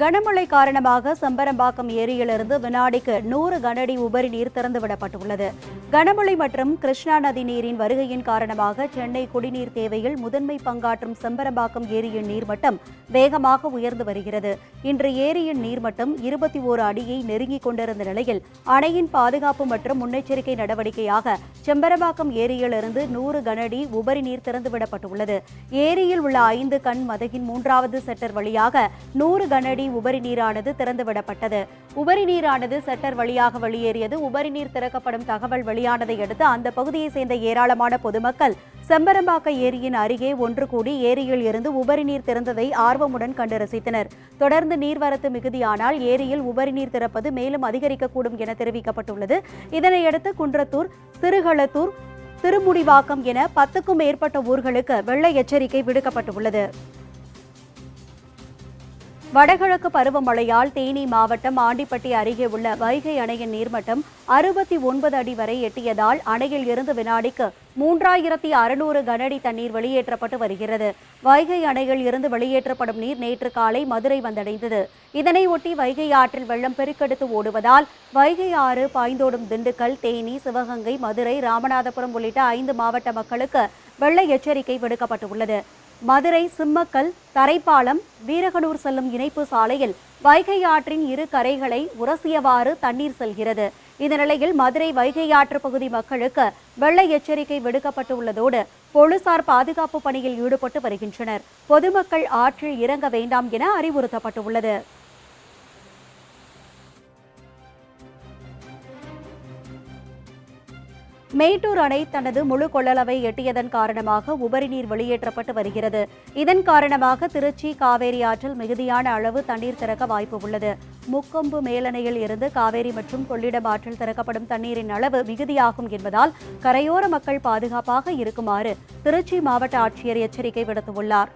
கனமழை காரணமாக செம்பரம்பாக்கம் ஏரியிலிருந்து வினாடிக்கு நூறு கனஅடி உபரி நீர் திறந்துவிடப்பட்டுள்ளது. கனமழை மற்றும் கிருஷ்ணா நதி நீரின் வருகையின் காரணமாக சென்னை குடிநீர் தேவையில் முதன்மை பங்காற்றும் செம்பரம்பாக்கம் ஏரியின் நீர்மட்டம் வேகமாக உயர்ந்து வருகிறது. இன்று ஏரியின் நீர்மட்டம் இருபத்தி ஓரு அடியை நெருங்கிக் கொண்டிருந்த நிலையில் அணையின் பாதுகாப்பு மற்றும் முன்னெச்சரிக்கை நடவடிக்கையாக செம்பரம்பாக்கம் ஏரியிலிருந்து நூறு கனஅடி உபரி நீர் திறந்துவிடப்பட்டுள்ளது. ஏரியில் உள்ள ஐந்து கண் மதகின் மூன்றாவது செட்டர் வழியாக நூறு கனஅடி உபரி நீரானது திறந்துவிடப்பட்டது. உபரி நீரானது சட்டர் வழியாக வெளியேறியது. உபரி நீர் திறக்கப்படும் தகவல் வெளியானதை அடுத்து அந்த பகுதியை சேர்ந்த ஏராளமான பொதுமக்கள் செம்பரம்பாக்க ஏரியின் அருகே ஒன்று கூடி ஏரியில் இருந்து உபரி நீர் திறந்ததை ஆர்வமுடன் கண்டு ரசித்தனர். தொடர்ந்து நீர்வரத்து மிகுதியானால் ஏரியில் உபரி நீர் திறப்பது மேலும் அதிகரிக்கக்கூடும் என தெரிவிக்கப்பட்டுள்ளது. இதனையடுத்து குன்றத்தூர் சிறுகளத்தூர் திருமுடிவாக்கம் என பத்துக்கும் மேற்பட்ட ஊர்களுக்கு வெள்ள எச்சரிக்கை விடுக்கப்பட்டுள்ளது. வடகிழக்கு பருவமழையால் தேனி மாவட்டம் ஆண்டிப்பட்டி அருகே உள்ள வைகை அணையின் நீர்மட்டம் அறுபத்தி ஒன்பது அடி வரை எட்டியதால் அணையில் இருந்து வினாடிக்கு மூன்றாயிரத்தி அறுநூறு கனஅடி தண்ணீர் வெளியேற்றப்பட்டு வருகிறது. வைகை அணையில் இருந்து வெளியேற்றப்படும் நீர் நேற்று காலை மதுரை வந்தடைந்தது. இதனை ஒட்டி வைகை ஆற்றில் வெள்ளம் பெருக்கெடுத்து ஓடுவதால் வைகை ஆறு பாய்ந்தோடும் திண்டுக்கல் தேனி சிவகங்கை மதுரை ராமநாதபுரம் உள்ளிட்ட ஐந்து மாவட்ட மக்களுக்கு வெள்ள எச்சரிக்கை விடுக்கப்பட்டுள்ளது. மதுரை சிம்மக்கல் தரைப்பாலம் வீரகனூர் செல்லும் இணைப்பு சாலையில் வைகை ஆற்றின் இரு கரைகளை உரசியவாறு தண்ணீர் செல்கிறது. இந்த நிலையில் மதுரை வைகை ஆற்று பகுதி மக்களுக்கு வெள்ள எச்சரிக்கை விடுக்கப்பட்டு உள்ளதோடு போலீசார் பாதுகாப்பு பணியில் ஈடுபட்டு வருகின்றனர். பொதுமக்கள் ஆற்றில் இறங்க வேண்டாம் என அறிவுறுத்தப்பட்டுள்ளது. மேட்டூர் அணை தனது முழு கொள்ளளவை எட்டியதன் காரணமாக உபரி நீர் வெளியேற்றப்பட்டு வருகிறது. இதன் காரணமாக திருச்சி காவேரி ஆற்றில் மிகுதியான அளவு தண்ணீர் திறக்க வாய்ப்பு உள்ளது. முக்கொம்பு மேலணையில் இருந்து காவேரி மற்றும் கொள்ளிடம் ஆற்றில் திறக்கப்படும் தண்ணீரின் அளவு மிகுதியாகும் என்பதால் கரையோர மக்கள் பாதுகாப்பாக இருக்குமாறு திருச்சி மாவட்ட ஆட்சியர் எச்சரிக்கை விடுத்துள்ளார்.